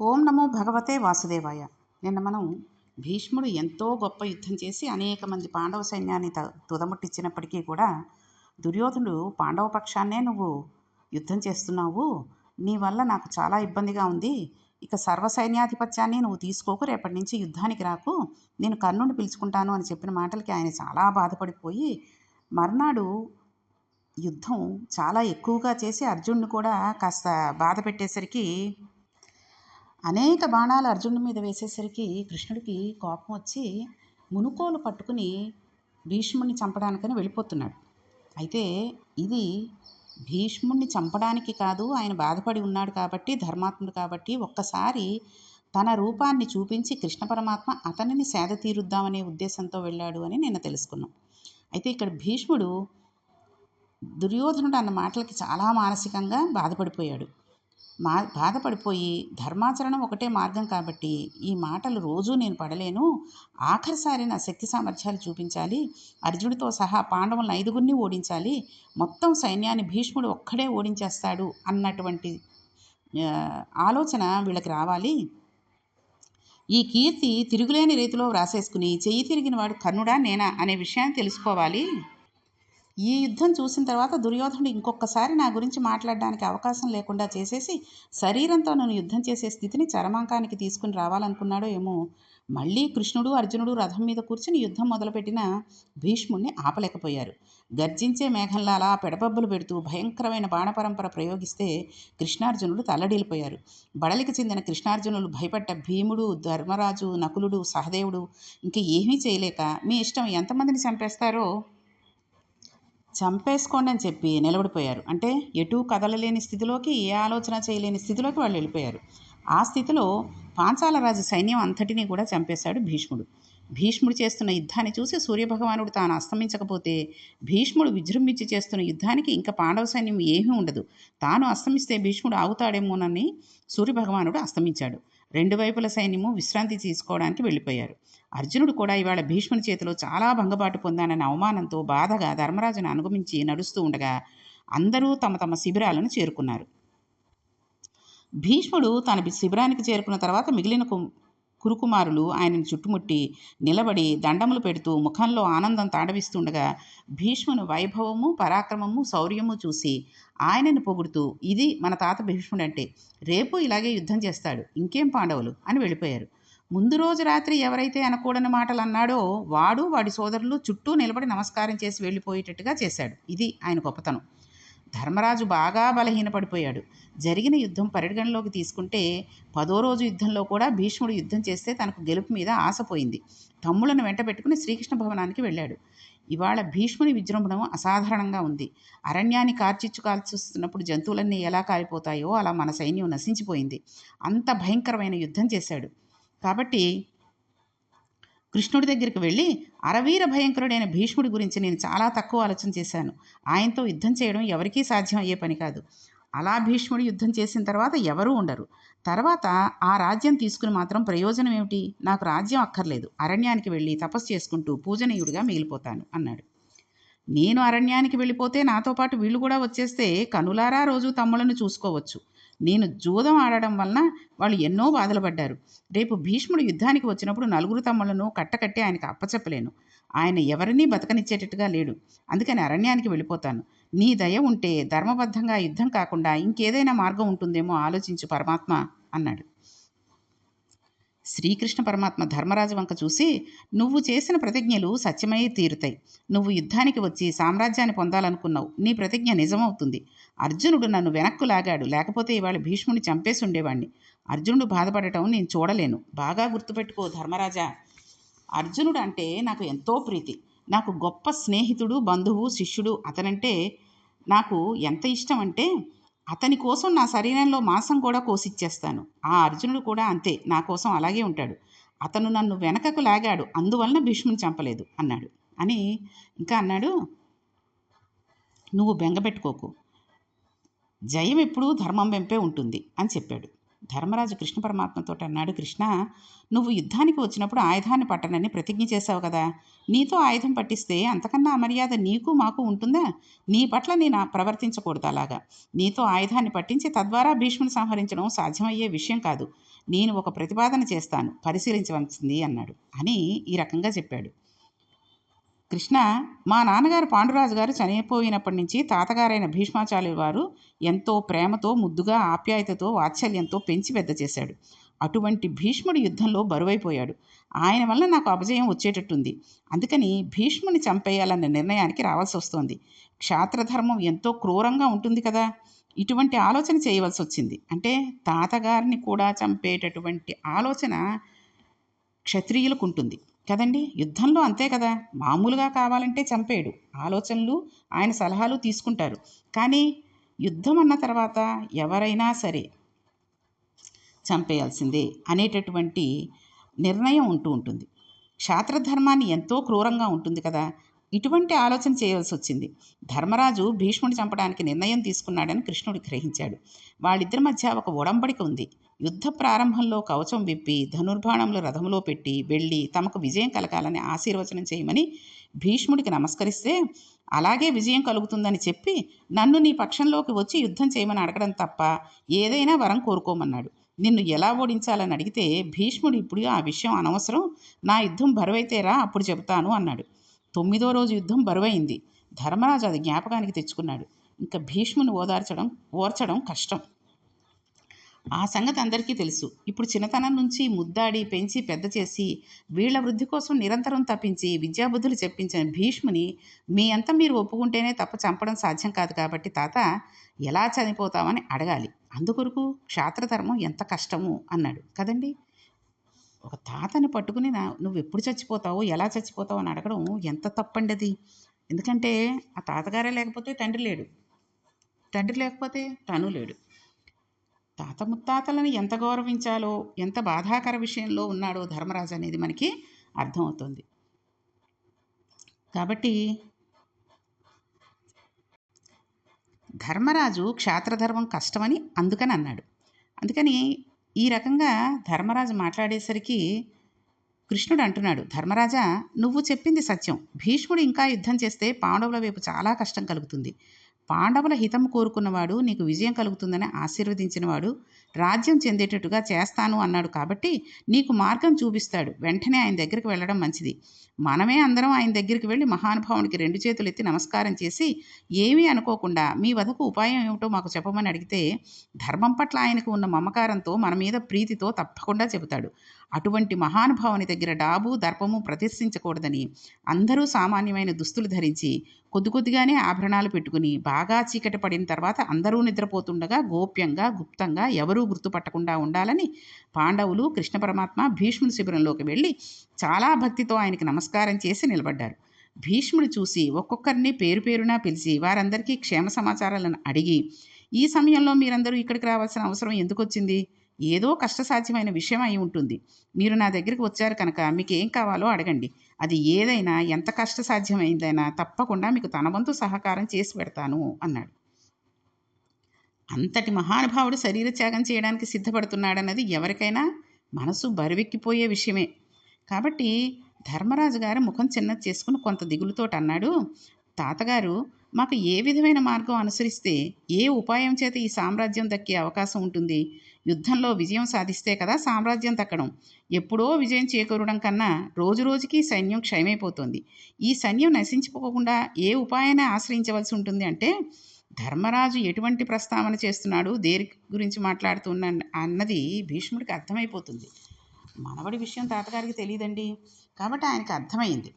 ఓం నమో భగవతే వాసుదేవాయ. నిన్న మనం భీష్ముడు ఎంతో గొప్ప యుద్ధం చేసి అనేక మంది పాండవ సైన్యాన్ని త తుదముట్టించినప్పటికీ కూడా దుర్యోధనుడు పాండవ పక్షాన్నే నువ్వు యుద్ధం చేస్తున్నావు. నీ వల్ల నాకు చాలా ఇబ్బందిగా ఉంది. ఇక సర్వ సైన్యాధిపత్యాన్ని నువ్వు తీసుకోకు. రేపటి నుంచి యుద్ధానికి రాకు. నేను కర్ణుని పిలుచుకుంటాను అని చెప్పిన మాటలకి ఆయన చాలా బాధపడిపోయి మర్నాడు యుద్ధం చాలా ఎక్కువగా చేసి అర్జునుడు కూడా కాస్త బాధ పెట్టేసరికి అనేక బాణాలు అర్జునుడి మీద వేసేసరికి కృష్ణుడికి కోపం వచ్చి మునుకోలు పట్టుకుని భీష్ముడిని చంపడానికని వెళ్ళిపోతున్నాడు. అయితే ఇది భీష్ముడిని చంపడానికి కాదు ఆయన బాధపడి ఉన్నాడు కాబట్టి ధర్మాత్ముడు కాబట్టి ఒక్కసారి తన రూపాన్ని చూపించి కృష్ణ పరమాత్మ అతనిని సేద తీరుద్దామనే ఉద్దేశంతో వెళ్ళాడు అని నేను తెలుసుకున్నాం. అయితే ఇక్కడ భీష్ముడు దుర్యోధనుడు అన్న మాటలకి చాలా మానసికంగా బాధపడిపోయాడు. మా బాధపడిపోయి ధర్మాచరణం ఒకటే మార్గం కాబట్టి ఈ మాటలు రోజూ నేను పడలేను. ఆఖరిసారి నా శక్తి సామర్థ్యాలు చూపించాలి. అర్జునుడితో సహా పాండవులను ఐదుగురిని ఓడించాలి. మొత్తం సైన్యాన్ని భీష్ముడు ఒక్కడే ఓడించేస్తాడు అన్నటువంటి ఆలోచన వీళ్ళకి రావాలి. ఈ కీర్తి తిరుగులేని రీతిలో వ్రాసేసుకుని చెయ్యి తిరిగిన వాడు కర్ణుడా నేనా అనే విషయాన్ని తెలుసుకోవాలి. ఈ యుద్ధం చూసిన తర్వాత దుర్యోధనుడు ఇంకొకసారి నా గురించి మాట్లాడడానికి అవకాశం లేకుండా చేసేసి శరీరంతో నన్ను యుద్ధం చేసే స్థితిని చరమాంకానికి తీసుకుని రావాలనుకున్నాడో ఏమో. మళ్ళీ కృష్ణుడు అర్జునుడు రథం మీద కూర్చుని యుద్ధం మొదలుపెట్టిన భీష్ముణ్ణి ఆపలేకపోయారు. గర్జించే మేఘంలా అలా పెడబబ్బులు పెడుతూ భయంకరమైన బాణపరంపర ప్రయోగిస్తే కృష్ణార్జునుడు తల్లడిల్లిపోయారు. బడలికి చెందిన కృష్ణార్జునులు భయపడ్డ భీముడు ధర్మరాజు నకులుడు సహదేవుడు ఇంక ఏమీ చేయలేక మీ ఇష్టం ఎంతమందిని చంపేస్తారో చంపేసుకోండి అని చెప్పి నిలబడిపోయారు. అంటే ఎటు కదలలేని స్థితిలోకి ఏ ఆలోచన చేయలేని స్థితిలోకి వాళ్ళు వెళ్ళిపోయారు. ఆ స్థితిలో పాంచాలరాజు సైన్యం అంతటినీ కూడా చంపేశాడు భీష్ముడు. భీష్ముడు చేస్తున్న యుద్ధాన్ని చూసి సూర్యభగవానుడు తాను అస్తమించకపోతే భీష్ముడు విజృంభించి చేస్తున్న యుద్ధానికి ఇంకా పాండవ సైన్యం ఏమీ ఉండదు. తాను అస్తమిస్తే భీష్ముడు ఆగుతాడేమోనని సూర్యభగవానుడు అస్తమించాడు. రెండు వైపుల సైన్యము విశ్రాంతి తీసుకోవడానికి వెళ్ళిపోయారు. అర్జునుడు కూడా ఇవాళ భీష్ముని చేతిలో చాలా భంగపాటు పొందానన్న అవమానంతో బాధగా ధర్మరాజును అనుగమించి నడుస్తూ ఉండగా అందరూ తమ తమ శిబిరాలను చేరుకున్నారు. భీష్ముడు తన శిబిరానికి చేరుకున్న తర్వాత మిగిలిన కురుకుమారులు ఆయనను చుట్టుముట్టి నిలబడి దండములు పెడుతూ ముఖంలో ఆనందం తాడవిస్తుండగా భీష్ముని వైభవము పరాక్రమము శౌర్యము చూసి ఆయనను పొగుడుతూ ఇది మన తాత భీష్ముడంటే రేపు ఇలాగే యుద్ధం చేస్తాడు ఇంకేం పాండవులు? అని వెళ్ళిపోయారు. ముందు రోజు రాత్రి ఎవరైతే అనకూడని మాటలు అన్నాడో వాడు వాడి సోదరులు చుట్టూ నిలబడి నమస్కారం చేసి వెళ్ళిపోయేటట్టుగా చేశాడు. ఇది ఆయన గొప్పతనం. ధర్మరాజు బాగా బలహీనపడిపోయాడు. జరిగిన యుద్ధం పరిగణలోకి తీసుకుంటే పదో రోజు యుద్ధంలో కూడా భీష్ముడు యుద్ధం చేస్తే తనకు గెలుపు మీద ఆశపోయింది తమ్ములను వెంట పెట్టుకుని శ్రీకృష్ణ భవనానికి వెళ్ళాడు. ఇవాళ భీష్ముని విజృంభణం అసాధారణంగా ఉంది. అరణ్యాన్ని కార్చిచ్చు కాల్చిస్తున్నప్పుడు జంతువులన్నీ ఎలా కాలిపోతాయో అలా మన సైన్యం నశించిపోయింది. అంత భయంకరమైన యుద్ధం చేశాడు. కాబట్టి కృష్ణుడి దగ్గరికి వెళ్ళి అరవీర భయంకరుడైన భీష్ముడి గురించి నేను చాలా తక్కువ ఆలోచన చేశాను. ఆయనతో యుద్ధం చేయడం ఎవరికీ సాధ్యం అయ్యే పని కాదు. అలా భీష్ముడు యుద్ధం చేసిన తర్వాత ఎవరూ ఉండరు. తర్వాత ఆ రాజ్యం తీసుకుని మాత్రం ప్రయోజనం ఏమిటి? నాకు రాజ్యం అక్కర్లేదు. అరణ్యానికి వెళ్ళి తపస్సు చేసుకుంటూ పూజనీయుడిగా మిగిలిపోతాను అన్నాడు. నేను అరణ్యానికి వెళ్ళిపోతే నాతో పాటు వీళ్ళు కూడా వచ్చేస్తే కనులారా రోజు తమ్ములను చూసుకోవచ్చు. నేను జూదం ఆడడం వలన వాళ్ళు ఎన్నో బాధలు పడ్డారు రేపు భీష్ముడు యుద్ధానికి వచ్చినప్పుడు నలుగురు తమ్ములను కట్టకట్టి ఆయనకు అప్పచెప్పలేను. ఆయన ఎవరినీ బతకనిచ్చేటట్టుగా లేడు. అందుకని అరణ్యానికి వెళ్ళిపోతాను. నీ దయ ఉంటే ధర్మబద్ధంగా యుద్ధం కాకుండా ఇంకేదైనా మార్గం ఉంటుందేమో ఆలోచించు పరమాత్మ అన్నాడు. శ్రీకృష్ణ పరమాత్మ ధర్మరాజు వంక చూసి నువ్వు చేసిన ప్రతిజ్ఞలు సత్యమై తీరుతాయి. నువ్వు యుద్ధానికి వచ్చి సామ్రాజ్యాన్ని పొందాలనుకున్నావు. నీ ప్రతిజ్ఞ నిజమవుతుంది. అర్జునుడు నన్ను వెనక్కు లాగాడు. లేకపోతే ఇవాళ భీష్ముని చంపేసి ఉండేవాణ్ణి. అర్జునుడు బాధపడటం నేను చూడలేను. బాగా గుర్తుపెట్టుకో ధర్మరాజా. అర్జునుడు అంటే నాకు ఎంతో ప్రీతి. నాకు గొప్ప స్నేహితుడు బంధువు శిష్యుడు. అతనంటే నాకు ఎంత ఇష్టం అంటే అతని కోసం నా శరీరంలో మాంసం కూడా కోసిచ్చేస్తాను. ఆ అర్జునుడు కూడా అంతే నా కోసం అలాగే ఉంటాడు. అతను నన్ను వెనకకు లాగాడు అందువలన భీష్ముని చంపలేదు అన్నాడు. అని ఇంకా అన్నాడు నువ్వు బెంగపెట్టుకోకు జయం ఎప్పుడూ ధర్మం వెంపే ఉంటుంది అని చెప్పాడు. ధర్మరాజు కృష్ణ పరమాత్మతో అన్నాడు కృష్ణ నువ్వు యుద్ధానికి వచ్చినప్పుడు ఆయుధాన్ని పట్టనని ప్రతిజ్ఞ చేశావు కదా. నీతో ఆయుధం పట్టిస్తే అంతకన్నా అమర్యాద నీకు మాకు ఉంటుందా? నీ పట్ల నేను ప్రవర్తించకూడదు అలాగా. నీతో ఆయుధాన్ని పట్టించి తద్వారా భీష్ముని సంహరించడం సాధ్యమయ్యే విషయం కాదు. నేను ఒక ప్రతిపాదన చేస్తాను పరిశీలించవలసింది అన్నాడు. అని ఈ రకంగా చెప్పాడు. కృష్ణ మా నాన్నగారు పాండురాజు గారు చనిపోయినప్పటి నుంచి తాతగారైన భీష్మాచార్యుల వారు ఎంతో ప్రేమతో ముద్దుగా ఆప్యాయతతో వాత్సల్యంతో పెంచి పెద్ద చేశాడు. అటువంటి భీష్ముడి యుద్ధంలో బరువైపోయాడు. ఆయన వల్ల నాకు అపజయం వచ్చేటట్టుంది. అందుకని భీష్ముని చంపేయాలన్న నిర్ణయానికి రావాల్సి వస్తోంది. క్షాత్రధర్మం ఎంతో క్రూరంగా ఉంటుంది కదా! ఇటువంటి ఆలోచన చేయవలసి వచ్చింది. అంటే తాతగారిని కూడా చంపేటటువంటి ఆలోచన క్షత్రియులకు ఉంటుంది. కదండి? యుద్ధంలో అంతే కదా. మామూలుగా కావాలంటే చంపేడు. ఆలోచనలు ఆయన సలహాలు తీసుకుంటారు. కానీ యుద్ధం అన్న తర్వాత ఎవరైనా సరే చంపేయాల్సిందే అనేటటువంటి నిర్ణయం ఉంటూ ఉంటుంది. క్షాత్రధర్మాన్ని ఎంతో క్రూరంగా ఉంటుంది కదా. ఇటువంటి ఆలోచన చేయవలసి వచ్చింది. ధర్మరాజు భీష్ముడి చంపడానికి నిర్ణయం తీసుకున్నాడని కృష్ణుడు గ్రహించాడు. వాళ్ళిద్దరి మధ్య ఒక ఒడంబడిక ఉంది. యుద్ధ ప్రారంభంలో కవచం విప్పి ధనుర్బాణములు రథంలో పెట్టి వెళ్ళి తమకు విజయం కలగాలని ఆశీర్వచనం చేయమని భీష్ముడికి నమస్కరిస్తే అలాగే విజయం కలుగుతుందని చెప్పి నన్ను నీ పక్షంలోకి వచ్చి యుద్ధం చేయమని అడగడం తప్ప ఏదైనా వరం కోరుకోమన్నాడు. నిన్ను ఎలా ఓడించాలని అడిగితే భీష్ముడు ఇప్పుడు ఆ విషయం అనవసరం నా యుద్ధం బరువైతేరా అప్పుడు చెబుతాను అన్నాడు. తొమ్మిదో రోజు యుద్ధం బరువైంది. ధర్మరాజు అది జ్ఞాపకానికి తెచ్చుకున్నాడు. ఇంకా భీష్ముని ఓదార్చడం ఓర్చడం కష్టం. ఆ సంగతి అందరికీ తెలుసు. ఇప్పుడు చిన్నతనం నుంచి ముద్దాడి పెంచి పెద్ద చేసి వీళ్ళ వృద్ధి కోసం నిరంతరం తప్పించి విద్యాబుద్ధులు చెప్పించిన భీష్ముని మీ అంత మీరు ఒప్పుకుంటేనే తప్ప చంపడం సాధ్యం కాదు కాబట్టి తాత ఎలా చనిపోతామని అడగాలి. అందుకొరకు క్షాత్రధర్మం ఎంత కష్టము అన్నాడు. కదండి? ఒక తాతని పట్టుకుని నా నువ్వు ఎప్పుడు చచ్చిపోతావు? ఎలా చచ్చిపోతావు? అని అడగడం ఎంత తప్పండి అది. ఎందుకంటే ఆ తాతగారే లేకపోతే తండ్రి లేడు. తండ్రి లేకపోతే తను లేడు. తాత ముత్తాతలను ఎంత గౌరవించాలో ఎంత బాధాకర విషయంలో ఉన్నాడో ధర్మరాజు అనేది మనకి అర్థమవుతుంది. కాబట్టి ధర్మరాజు క్షాత్రధర్మం కష్టమని అందుకని అన్నాడు. అందుకని ఈ రకంగా ధర్మరాజు మాట్లాడేసరికి కృష్ణుడు అంటున్నాడు ధర్మరాజా నువ్వు చెప్పింది సత్యం. భీష్ముడు ఇంకా యుద్ధం చేస్తే పాండవుల వైపు చాలా కష్టం కలుగుతుంది. పాండవుల హితం కోరుకున్నవాడు నీకు విజయం కలుగుతుందని ఆశీర్వదించినవాడు రాజ్యం చెందేటట్టుగా చేస్తాను అన్నాడు కాబట్టి నీకు మార్గం చూపిస్తాడు. వెంటనే ఆయన దగ్గరికి వెళ్ళడం మంచిది. మనమే అందరం ఆయన దగ్గరికి వెళ్ళి మహానుభావునికి రెండు చేతులు ఎత్తి నమస్కారం చేసి ఏమీ అనుకోకుండా మీ వదకు ఉపాయం ఏమిటో మాకు చెప్పమని అడిగితే ధర్మం పట్ల ఆయనకు ఉన్న మమకారంతో మన మీద ప్రీతితో తప్పకుండా చెబుతాడు. అటువంటి మహానుభావుని దగ్గర డాబు దర్పము ప్రదర్శించకూడదని అందరూ సామాన్యమైన దుస్తులు ధరించి కొద్ది కొద్దిగానే ఆభరణాలు పెట్టుకుని బాగా చీకటి పడిన తర్వాత అందరూ నిద్రపోతుండగా గోప్యంగా గుప్తంగా ఎవరూ గుర్తుపట్టకుండా ఉండాలని పాండవులు కృష్ణ పరమాత్మ భీష్ముని శిబిరంలోకి వెళ్ళి చాలా భక్తితో ఆయనకి నమస్కారం చేసి నిలబడ్డారు. భీష్ముడు చూసి ఒక్కొక్కరిని పేరు పేరునా పిలిచి వారందరికీ క్షేమ సమాచారాలను అడిగి ఈ సమయంలో మీరందరూ ఇక్కడికి రావాల్సిన అవసరం ఎందుకు వచ్చింది? ఏదో కష్టసాధ్యమైన విషయం అయి ఉంటుంది. మీరు నా దగ్గరికి వచ్చారు కనుక మీకు ఏం కావాలో అడగండి. అది ఏదైనా ఎంత కష్టసాధ్యమైందైనా తప్పకుండా మీకు తన వంతు సహకారం చేసి పెడతాను అన్నాడు. అంతటి మహానుభావుడు శరీర త్యాగం చేయడానికి సిద్ధపడుతున్నాడన్నది ఎవరికైనా మనసు బరువెక్కిపోయే విషయమే. కాబట్టి ధర్మరాజు గారు ముఖం చిన్నది చేసుకుని కొంత దిగులుతోటి అన్నాడు తాతగారు మాకు ఏ విధమైన మార్గం అనుసరిస్తే ఏ ఉపాయం చేత ఈ సామ్రాజ్యం దక్కే అవకాశం ఉంటుంది? యుద్ధంలో విజయం సాధిస్తే కదా సామ్రాజ్యం తక్కడం ఎప్పుడో విజయం చేకూరడం కన్నా రోజు రోజుకి సైన్యం క్షయమైపోతుంది. ఈ సైన్యం నశించిపోకుండా ఏ ఉపాయాన్ని ఆశ్రయించవలసి ఉంటుంది అంటే ధర్మరాజు ఎటువంటి ప్రస్తావన చేస్తున్నాడు దేని గురించి మాట్లాడుతున్నా అన్నది భీష్ముడికి అర్థమైపోతుంది. మనవడి విషయం తాతగారికి తెలియదండి. కాబట్టి ఆయనకి అర్థమైంది.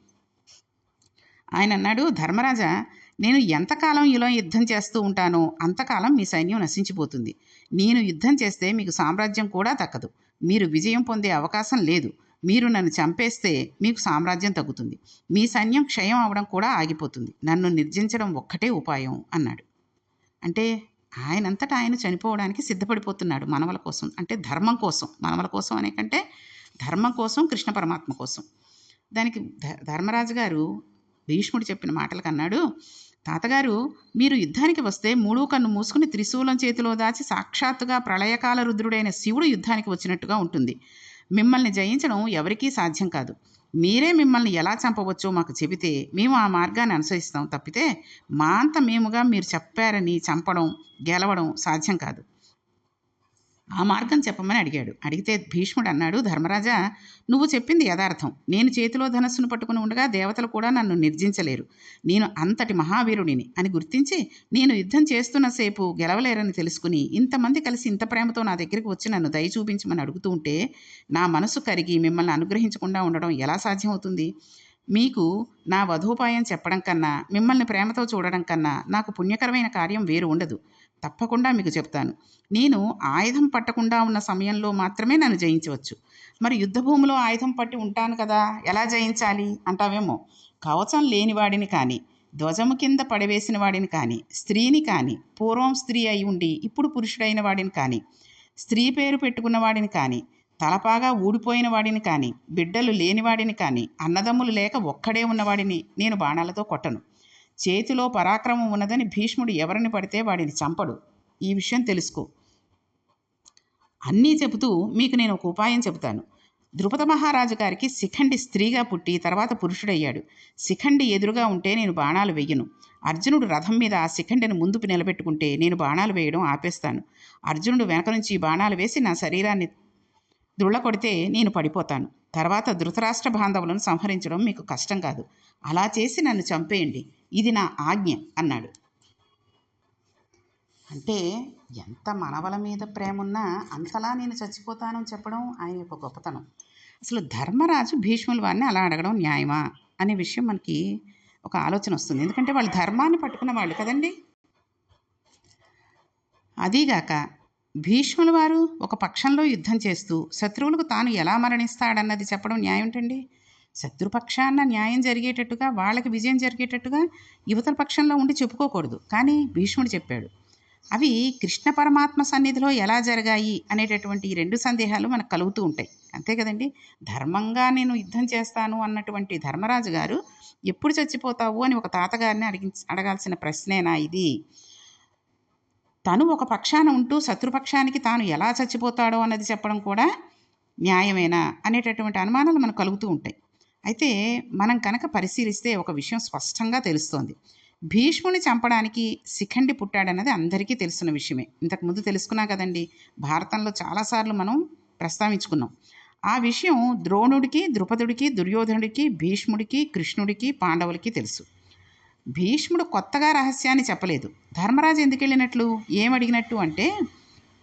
ఆయన అన్నాడు ధర్మరాజా నేను ఎంతకాలం ఇలా యుద్ధం చేస్తూ ఉంటానో అంతకాలం మీ సైన్యం నశించిపోతుంది. నేను యుద్ధం చేస్తే మీకు సామ్రాజ్యం కూడా దక్కదు. మీరు విజయం పొందే అవకాశం లేదు. మీరు నన్ను చంపేస్తే మీకు సామ్రాజ్యం తగ్గుతుంది. మీ సైన్యం క్షయం అవడం కూడా ఆగిపోతుంది. నన్ను నిర్జించడం ఒక్కటే ఉపాయం అన్నాడు. అంటే ఆయనంతటా ఆయన చనిపోవడానికి సిద్ధపడిపోతున్నాడు మనవల కోసం. అంటే ధర్మం కోసం. మనవల కోసం అనే కంటే ధర్మం కోసం కృష్ణ పరమాత్మ కోసం. దానికి ధ ధర్మరాజు గారు భీష్ముడు చెప్పిన మాటలకు అన్నాడు తాతగారు మీరు యుద్ధానికి వస్తే మూడో కన్ను మూసుకుని త్రిశూలం చేతిలో దాచి సాక్షాత్తుగా ప్రళయకాల రుద్రుడైన శివుడు యుద్ధానికి వచ్చినట్టుగా ఉంటుంది. మిమ్మల్ని జయించడం ఎవరికీ సాధ్యం కాదు. మీరే మిమ్మల్ని ఎలా చంపవచ్చో మాకు చెబితే మేము ఆ మార్గాన్ని అనుసరిస్తాం తప్పితే మా అంత మేముగా మీరు చెప్పారని చంపడం గెలవడం సాధ్యం కాదు. ఆ మార్గం చెప్పమని అడిగాడు. అడిగితే భీష్ముడు అన్నాడు ధర్మరాజా నువ్వు చెప్పింది యథార్థం. నేను చేతిలో ధనస్సును పట్టుకుని ఉండగా దేవతలు కూడా నన్ను నిర్జించలేరు. నేను అంతటి మహావీరుడిని అని గుర్తించి నేను యుద్ధం చేస్తున్న సేపు గెలవలేరని తెలుసుకుని ఇంతమంది కలిసి ఇంత ప్రేమతో నా దగ్గరికి వచ్చి నన్ను దయ చూపించమని అడుగుతూ ఉంటే నా మనసు కరిగి మిమ్మల్ని అనుగ్రహించకుండా ఉండడం ఎలా సాధ్యమవుతుంది? మీకు నా వధోపాయం చెప్పడం కన్నా మిమ్మల్ని ప్రేమతో చూడడం కన్నా నాకు పుణ్యకరమైన కార్యం వేరు ఉండదు. తప్పకుండా మీకు చెప్తాను. నేను ఆయుధం పట్టకుండా ఉన్న సమయంలో మాత్రమే నన్ను జయించవచ్చు. మరి యుద్ధభూమిలో ఆయుధం పట్టి ఉంటాను కదా ఎలా జయించాలి? అంటావేమో. కవచం లేనివాడిని కానీ ధ్వజము కింద పడవేసిన వాడిని కానీ స్త్రీని కానీ పూర్వం స్త్రీ అయి ఉండి ఇప్పుడు పురుషుడైన వాడిని కానీ స్త్రీ పేరు పెట్టుకున్న వాడిని కానీ తలపాగా ఊడిపోయిన వాడిని కానీ బిడ్డలు లేనివాడిని కానీ అన్నదమ్ములు లేక ఒక్కడే ఉన్నవాడిని నేను బాణాలతో కొట్టను. చేతిలో పరాక్రమం ఉన్నదని భీష్ముడు ఎవరిని పడితే వాడిని చంపడు. ఈ విషయం తెలుసుకో. అన్నీ చెబుతూ మీకు నేను ఒక ఉపాయం చెబుతాను. ద్రుపద మహారాజు గారికి శిఖండి స్త్రీగా పుట్టి తర్వాత పురుషుడయ్యాడు. శిఖండి ఎదురుగా ఉంటే నేను బాణాలు వెయ్యను అర్జునుడు రథం మీద ఆ శిఖండిని ముందుకు నిలబెట్టుకుంటే నేను బాణాలు వేయడం ఆపేస్తాను. అర్జునుడు వెనక నుంచి బాణాలు వేసి నా శరీరాన్ని దుళ్ళ కొడితే నేను పడిపోతాను. తర్వాత ధృతరాష్ట్ర బాంధవులను సంహరించడం మీకు కష్టం కాదు. అలా చేసి నన్ను చంపేయండి. ఇది నా ఆజ్ఞ అన్నాడు. అంటే ఎంత మనవల మీద ప్రేమ ఉన్నా అంతలా నేను చచ్చిపోతానని చెప్పడం ఆయన యొక్క గొప్పతనం. అసలు ధర్మరాజు భీష్ముల వారిని అలా అడగడం న్యాయమా అనే విషయం మనకి ఒక ఆలోచన వస్తుంది. ఎందుకంటే వాళ్ళు ధర్మాన్ని పట్టుకున్న వాళ్ళు కదండి. అదీగాక భీష్ముల వారు ఒక పక్షంలో యుద్ధం చేస్తూ శత్రువులకు తాను ఎలా మరణిస్తాడన్నది చెప్పడం న్యాయం ఏంటండి? శత్రుపక్షాన న్యాయం జరిగేటట్టుగా వాళ్ళకి విజయం జరిగేటట్టుగా యువతల పక్షంలో ఉండి చెప్పుకోకూడదు. కానీ భీష్ముడు చెప్పాడు అవి కృష్ణ పరమాత్మ సన్నిధిలో ఎలా జరిగాయి అనేటటువంటి ఈ రెండు సందేహాలు మనకు కలుగుతూ ఉంటాయి. అంతే కదండి? ధర్మంగా నేను యుద్ధం చేస్తాను అన్నటువంటి ధర్మరాజు గారు ఎప్పుడు చచ్చిపోతావు? అని ఒక తాతగారిని అడిగి అడగాల్సిన ప్రశ్నేనా ఇది? తను ఒక పక్షాన ఉంటూ శత్రుపక్షానికి తాను ఎలా చచ్చిపోతాడో అన్నది చెప్పడం కూడా న్యాయమేనా అనేటటువంటి అనుమానాలు మనకు కలుగుతూ ఉంటాయి. అయితే మనం కనుక పరిశీలిస్తే ఒక విషయం స్పష్టంగా తెలుస్తోంది. భీష్ముని చంపడానికి శిఖండి పుట్టాడన్నది అందరికీ తెలిసిన విషయమే. ఇంతకుముందు తెలుసుకున్నా కదండి భారతంలో చాలాసార్లు మనం ప్రస్తావించుకున్నాం. ఆ విషయం ద్రోణుడికి ద్రుపదుడికి దుర్యోధనుడికి భీష్ముడికి కృష్ణుడికి పాండవులకి తెలుసు. భీష్ముడు కొత్తగా రహస్యాన్ని చెప్పలేదు. ధర్మరాజు ఎందుకు వెళ్ళినట్లు? ఏమడిగినట్టు అంటే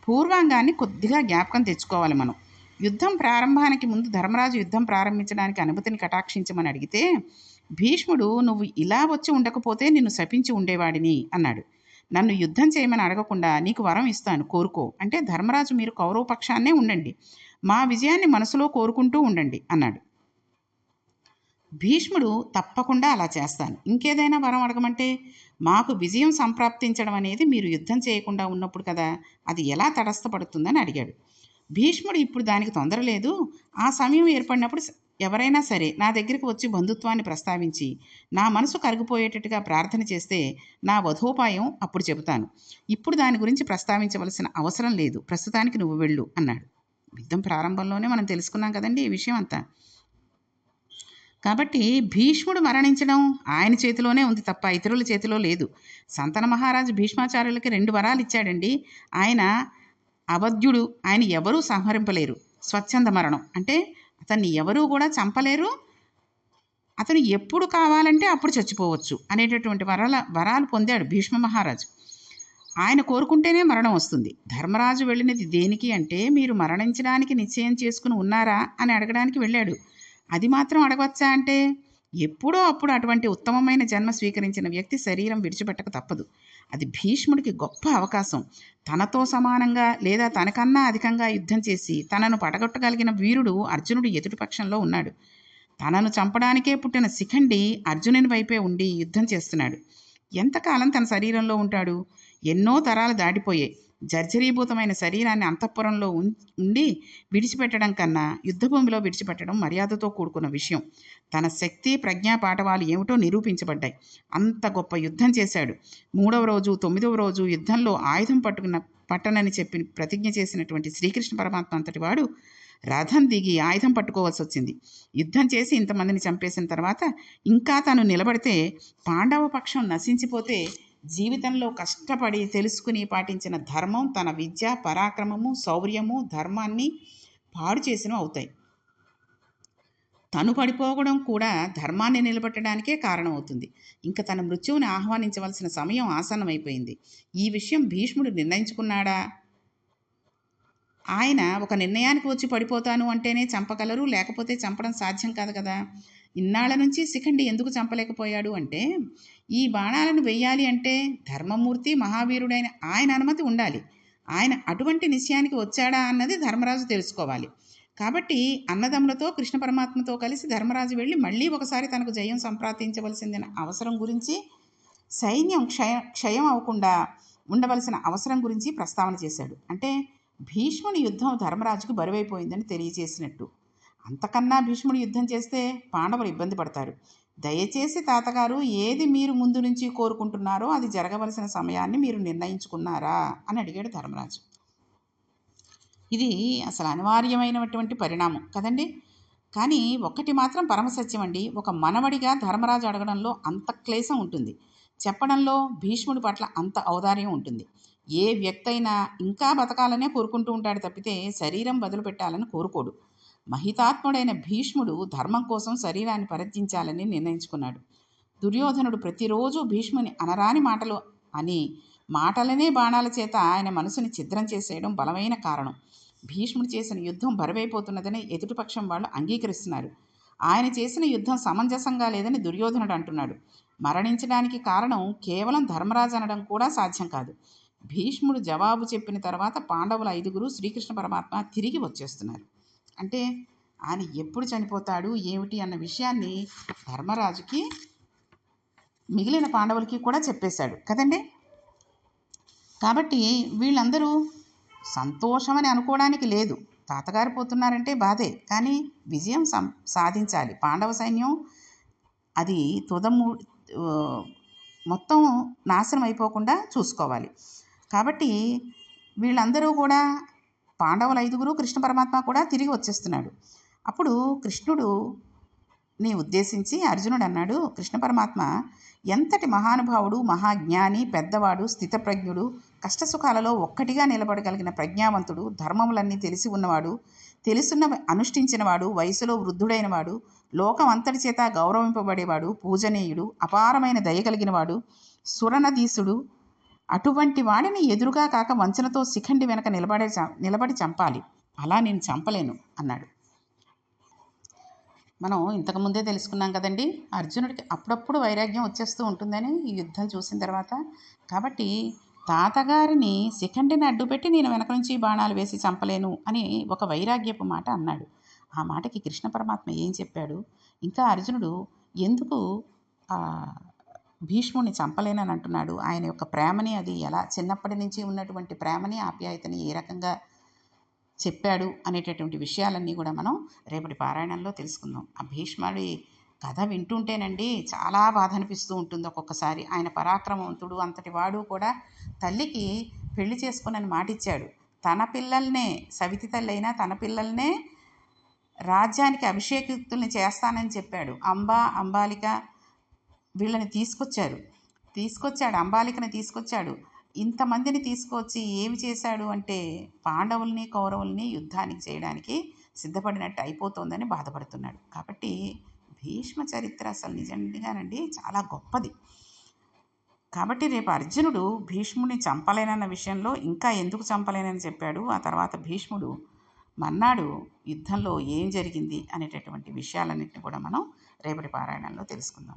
పూర్వాంగాన్ని కొద్దిగా జ్ఞాపకం తెచ్చుకోవాలి మనం. యుద్ధం ప్రారంభానికి ముందు ధర్మరాజు యుద్ధం ప్రారంభించడానికి అనుమతిని కటాక్షించమని అడిగితే భీష్ముడు నువ్వు ఇలా వచ్చి ఉండకపోతే నిన్ను శపించి ఉండేవాడిని అన్నాడు. నన్ను యుద్ధం చేయమని అడగకుండా నీకు వరం ఇస్తాను కోరుకో. అంటే ధర్మరాజు మీరు కౌరవ పక్షాన్నే ఉండండి. మా విజయాన్ని మనసులో కోరుకుంటూ ఉండండి అన్నాడు. భీష్ముడు తప్పకుండా అలా చేస్తాను. ఇంకేదైనా వరం అడగమంటే మాకు విజయం సంప్రాప్తించడం అనేది మీరు యుద్ధం చేయకుండా ఉన్నప్పుడు కదా అది ఎలా తటస్థపడుతుందని అడిగాడు. భీష్ముడు ఇప్పుడు దానికి తొందర లేదు. ఆ సమయం ఏర్పడినప్పుడు ఎవరైనా సరే నా దగ్గరికి వచ్చి బంధుత్వాన్ని ప్రస్తావించి నా మనసు కరిగిపోయేటట్టుగా ప్రార్థన చేస్తే నా వధోపాయం అప్పుడు చెబుతాను. ఇప్పుడు దాని గురించి ప్రస్తావించవలసిన అవసరం లేదు. ప్రస్తుతానికి నువ్వు వెళ్ళు అన్నాడు. యుద్ధం ప్రారంభంలోనే మనం తెలుసుకున్నాం కదండి ఈ విషయం అంతా. కాబట్టి భీష్ముడు మరణించడం ఆయన చేతిలోనే ఉంది తప్ప ఇతరుల చేతిలో లేదు. సంతన మహారాజు భీష్మాచార్యులకి రెండు వరాలు ఇచ్చాడండి. ఆయన అవధ్యుడు ఆయన ఎవరూ సంహరింపలేరు. స్వచ్ఛంద మరణం. అంటే అతన్ని ఎవరూ కూడా చంపలేరు. అతను ఎప్పుడు కావాలంటే అప్పుడు చచ్చిపోవచ్చు అనేటటువంటి వరాల వరాలు పొందాడు భీష్మ మహారాజు. ఆయన కోరుకుంటేనే మరణం వస్తుంది. ధర్మరాజు వెళ్ళినది దేనికి అంటే మీరు మరణించడానికి నిశ్చయం చేసుకుని ఉన్నారా అని అడగడానికి వెళ్ళాడు. అది మాత్రం అడగవచ్చా అంటే ఎప్పుడో అప్పుడు అటువంటి ఉత్తమమైన జన్మ స్వీకరించిన వ్యక్తి శరీరం విడిచిపెట్టక తప్పదు. అది భీష్ముడికి గొప్ప అవకాశం. తనతో సమానంగా లేదా తనకన్నా అధికంగా యుద్ధం చేసి తనను పడగొట్టగలిగిన వీరుడు అర్జునుడు ఎదుటి పక్షంలో ఉన్నాడు. తనను చంపడానికే పుట్టిన శిఖండి అర్జునుని వైపే ఉండి యుద్ధం చేస్తున్నాడు. ఎంతకాలం తన శరీరంలో ఉంటాడు? ఎన్నో తరాలు దాటిపోయాయి. జర్జరీభూతమైన శరీరాన్ని అంతఃపురంలో ఉం- ఉండి విడిచిపెట్టడం కన్నా యుద్ధభూమిలో విడిచిపెట్టడం మర్యాదతో కూడుకున్న విషయం. తన శక్తి ప్రజ్ఞా పాఠవాలు ఏమిటో నిరూపించబడ్డాయి. అంత గొప్ప యుద్ధం చేశాడు. మూడవ రోజు తొమ్మిదవ రోజు యుద్ధంలో ఆయుధం పట్టుకున్న పట్టనని చెప్పి ప్రతిజ్ఞ చేసినటువంటి శ్రీకృష్ణ పరమాత్మ అంతటి వాడు రథం దిగి ఆయుధం పట్టుకోవాల్సి వచ్చింది. యుద్ధం చేసి ఇంతమందిని చంపేసిన తర్వాత ఇంకా తను నిలబడితే పాండవ పక్షం నశించిపోతే జీవితంలో కష్టపడి తెలుసుకుని పాటించిన ధర్మం తన విద్య పరాక్రమము శౌర్యము ధర్మాన్ని పాడు చేసినవి అవుతాయి. తను పడిపోవడం కూడా ధర్మాన్ని నిలబెట్టడానికే కారణమవుతుంది. ఇంకా తన మృత్యువుని ఆహ్వానించవలసిన సమయం ఆసన్నమైపోయింది. ఈ విషయం భీష్ముడు నిర్ణయించుకున్నాడా? ఆయన ఒక నిర్ణయానికి వచ్చి పడిపోతాను అంటేనే చంపగలరు లేకపోతే చంపడం సాధ్యం కాదు కదా. ఇన్నాళ్ళ నుంచి శిఖండి ఎందుకు చంపలేకపోయాడు అంటే ఈ బాణాలను వెయ్యాలి అంటే ధర్మమూర్తి మహావీరుడైన ఆయన అనుమతి ఉండాలి. ఆయన అటువంటి నిశ్చయానికి వచ్చాడా అన్నది ధర్మరాజు తెలుసుకోవాలి. కాబట్టి అన్నదమ్ములతో కృష్ణ పరమాత్మతో కలిసి ధర్మరాజు వెళ్ళి మళ్ళీ ఒకసారి తనకు జయం సంప్రాప్తించవలసిందిన అవసరం గురించి సైన్యం క్షయ క్షయం అవ్వకుండా ఉండవలసిన అవసరం గురించి ప్రస్తావన చేశాడు. అంటే భీష్ముని యుద్ధం ధర్మరాజుకు బరువైపోయిందని తెలియజేసినట్టు. అంతకన్నా భీష్ముడు యుద్ధం చేస్తే పాండవులు ఇబ్బంది పడతారు. దయచేసి తాతగారు ఏది మీరు ముందు నుంచి కోరుకుంటున్నారో అది జరగవలసిన సమయాన్ని మీరు నిర్ణయించుకున్నారా? అని అడిగాడు ధర్మరాజు. ఇది అసలు అనివార్యమైనటువంటి పరిణామం కదండి? కానీ ఒక్కటి మాత్రం పరమసత్యం అండి. ఒక మనవడిగా ధర్మరాజు అడగడంలో అంత క్లేశం ఉంటుంది. చెప్పడంలో భీష్ముడి పట్ల అంత ఔదార్యం ఉంటుంది. ఏ వ్యక్తి అయినా ఇంకా బతకాలనే కోరుకుంటూ ఉంటాడు తప్పితే శరీరం వదిలిపెట్టాలని కోరుకోడు. మహితాత్ముడైన భీష్ముడు ధర్మం కోసం శరీరాన్ని పరిత్యించాలని నిర్ణయించుకున్నాడు. దుర్యోధనుడు ప్రతిరోజు భీష్ముని అనరాని మాటలు అని మాటలనే బాణాల చేత ఆయన మనసుని ఛిద్రం చేసేయడం బలమైన కారణం. భీష్ముడు చేసిన యుద్ధం బరువైపోతున్నదని ఎదుటిపక్షం వాళ్ళు అంగీకరిస్తున్నారు. ఆయన చేసిన యుద్ధం సమంజసంగా లేదని దుర్యోధనుడు అంటున్నాడు. మరణించడానికి కారణం కేవలం ధర్మరాజు అనడం కూడా సాధ్యం కాదు. భీష్ముడు జవాబు చెప్పిన తర్వాత పాండవుల ఐదుగురు శ్రీకృష్ణ పరమాత్మ తిరిగి వచ్చేస్తున్నారు. అంటే ఆయన ఎప్పుడు చనిపోతాడు ఏమిటి అన్న విషయాన్ని ధర్మరాజుకి మిగిలిన పాండవులకి కూడా చెప్పేశాడు. కదండి? కాబట్టి వీళ్ళందరూ సంతోషమని అనుకోవడానికి లేదు. తాతగారు పోతున్నారంటే బాధే. కానీ విజయం సం సాధించాలి. పాండవ సైన్యం అది తుదము మొత్తం నాశనం అయిపోకుండా చూసుకోవాలి. కాబట్టి వీళ్ళందరూ కూడా పాండవుల ఐదుగురు కృష్ణ పరమాత్మ కూడా తిరిగి వచ్చేస్తున్నాడు. అప్పుడు కృష్ణుడు నీ ఉద్దేశించి అర్జునుడు అన్నాడు కృష్ణ పరమాత్మ ఎంతటి మహానుభావుడు మహాజ్ఞాని పెద్దవాడు స్థితప్రజ్ఞుడు కష్టసుఖాలలో ఒక్కటిగా నిలబడగలిగిన ప్రజ్ఞావంతుడు ధర్మములన్నీ తెలిసి ఉన్నవాడు తెలుసున్న అనుష్ఠించినవాడు వయసులో వృద్ధుడైనవాడు లోకం అంతటి చేత గౌరవింపబడేవాడు పూజనీయుడు అపారమైన దయ కలిగినవాడు సురనదీసుడు అటువంటి వాడిని ఎదురుగా కాక వంచనతో శిఖండి వెనక నిలబడే నిలబడి చంపాలి. అలా నేను చంపలేను అన్నాడు. మనం ఇంతకుముందే తెలుసుకున్నాం కదండి అర్జునుడికి అప్పుడప్పుడు వైరాగ్యం వచ్చేస్తూ ఉంటుందని ఈ యుద్ధం చూసిన తర్వాత. కాబట్టి తాతగారిని శిఖండిని అడ్డుపెట్టి నేను వెనక నుంచి బాణాలు వేసి చంపలేను అని ఒక వైరాగ్యపు మాట అన్నాడు. ఆ మాటకి కృష్ణ పరమాత్మ ఏం చెప్పాడు? ఇంకా అర్జునుడు ఎందుకు భీష్ముని చంపలేనని అంటున్నాడు ఆయన యొక్క ప్రేమని అది ఎలా చిన్నప్పటి నుంచి ఉన్నటువంటి ప్రేమని ఆప్యాయతని ఏ రకంగా చెప్పాడు అనేటటువంటి విషయాలన్నీ కూడా మనం రేపటి పారాయణంలో తెలుసుకుందాం. ఆ భీష్ముడి కథ వింటుంటేనండి చాలా బాధ అనిపిస్తూ ఉంటుంది ఒక్కొక్కసారి. ఆయన పరాక్రమవంతుడు అంతటి వాడు కూడా తల్లికి పెళ్ళి చేసుకునని మాటిచ్చాడు తన పిల్లల్నే సవితి తల్లైనా తన పిల్లల్నే రాజ్యానికి అభిషేకితుల్ని చేస్తానని చెప్పాడు. అంబా అంబాలిక వీళ్ళని తీసుకొచ్చారు. తీసుకొచ్చాడు అంబాలికని తీసుకొచ్చాడు. ఇంతమందిని తీసుకొచ్చి ఏమి చేశాడు అంటే పాండవుల్ని కౌరవుల్ని యుద్ధానికి చేయడానికి సిద్ధపడినట్టు అయిపోతోందని బాధపడుతున్నాడు. కాబట్టి భీష్మ చరిత్ర అసలు నిజంగానండి చాలా గొప్పది. కాబట్టి రేపు అర్జునుడు భీష్ముడిని చంపలేనన్న విషయంలో ఇంకా ఎందుకు చంపలేనని చెప్పాడు. ఆ తర్వాత భీష్ముడు మన్నాడు యుద్ధంలో ఏం జరిగింది అనేటటువంటి విషయాలన్నింటినీ కూడా మనం రేపటి పారాయణంలో తెలుసుకుందాం.